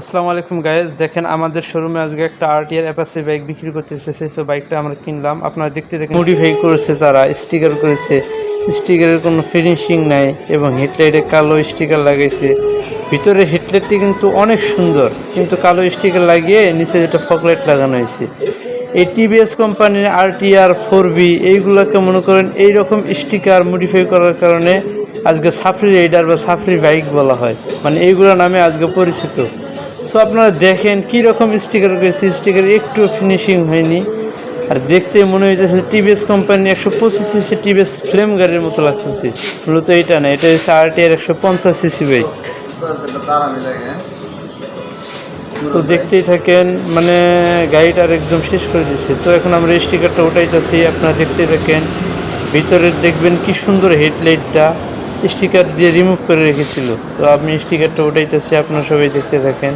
আসসালামু আলাইকুম গাইজ দেখেন আমাদের শোরুমে আজকে একটা আরটিআর অ্যাপাসি বাইক বিক্রি করতেছে সেই সব বাইকটা আমরা কিনলাম। আপনারা দেখতে দেখেন। মডিফাই করেছে তারা স্টিকার করেছে। স্টিকারের কোনো ফিনিশিং নাই এবং হেডলাইটে কালো স্টিকার লাগাইছে। ভিতরে হেডলাইটটি কিন্তু অনেক সুন্দর, কিন্তু কালো স্টিকার লাগিয়ে নিচে যেটা ফকলাইট লাগানো হয়েছে। এই টিভিএস কোম্পানির আরটিআর ফোর বি এইগুলোকে মনে করেন এইরকম স্টিকার মডিফাই করার কারণে আজকে সাফরি রাইডার বা সাফরি বাইক বলা হয়। মানে এইগুলো নামে আজকে পরিচিত। সো আপনারা দেখেন কীরকম স্টিকার করেছে স্টিকার একটু ফিনিশিং হয়নি। আর দেখতে মনে হইতেছে টিভিএস কোম্পানি একশো পঁচিশ সিসি টিভিএস ফ্লেম গাড়ির মতো লাগতেছে। মূলত এটা না, এটা হচ্ছে আরটিআর একশো পঞ্চাশ সিসি বাইক তো দেখতেই থাকেন মানে গাড়িটার একদম শেষ করে দিচ্ছে তো এখন আমরা স্টিকারটা উঠাইতেছি, আপনারা দেখতেই থাকেন। ভিতরে দেখবেন কি সুন্দর হেডলাইটটা স্টিকার দিয়ে রিমুভ করে রেখেছিল। তো আমি স্টিকারটা উঠাইতেছি, আপনারা সবাই দেখতে থাকেন।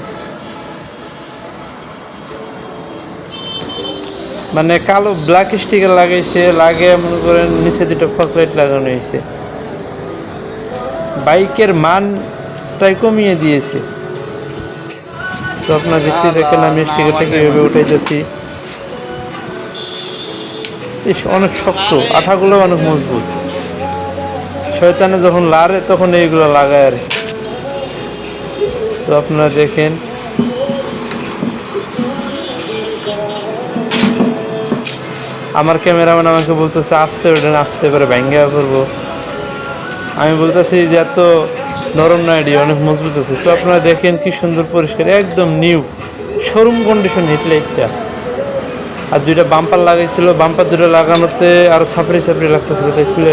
মানে কালো ব্ল্যাক স্টিকার লাগাইছে লাগে মনে করেন নিচে দুটো ফকলাইট লাগানো হয়েছে। বাইকের মানটাই কমিয়ে দিয়েছে। তো আপনারা দেখতে দেখেন আমি স্টিকারটা কীভাবে উঠাইতেছি। ইস অনেক শক্ত আঠাগুলো অনেক মজবুত। শয়তানে যখন লারে তখন এইগুলো লাগায় আর। তো আপনারা দেখেন। আমার ক্যামেরাম্যান আমাকে বলতেছে আসতে ওটা আসতে পারে ব্যাঙ্গে করব আমি বলতেছি, যে এত নরম নাইডি অনেক মজবুত আছে। সো আপনারা দেখেন কি সুন্দর পরিষ্কার, একদম নিউ শোরুম কন্ডিশন হেডলাইটটা আর দুইটা বাম্পার লাগাইছিল বাম্পার দুটো লাগানোতে আরও সাপড়ি সাপড়ি লাগতেছিল তাই খুলে